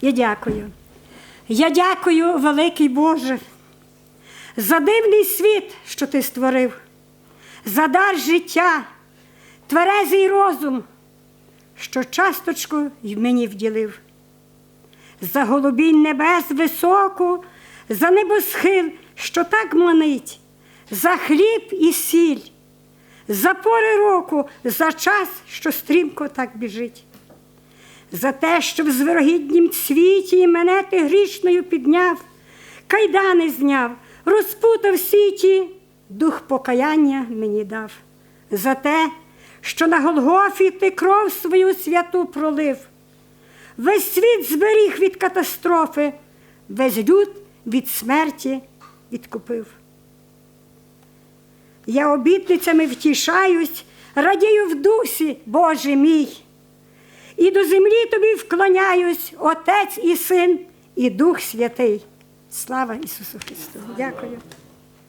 Я дякую. Я дякую, великий Боже, за дивний світ, що ти створив, за дар життя, тверезий розум, що часточку й мені вділив, за голубінь небес високу, за небосхил, що так манить, за хліб і сіль, за пори року, за час, що стрімко так біжить за те, що в звирогіднім світі мене ти грішною підняв, кайдани зняв, розпутав сіті, дух покаяння мені дав, за те, що на Голгофі ти кров свою святу пролив, весь світ зберіг від катастрофи, весь люд від смерті відкупив. Я обітницями втішаюсь, радію в дусі, Боже мій. І до землі тобі вклоняюсь, Отець і Син, і Дух Святий. Слава Ісусу Христу! Дякую.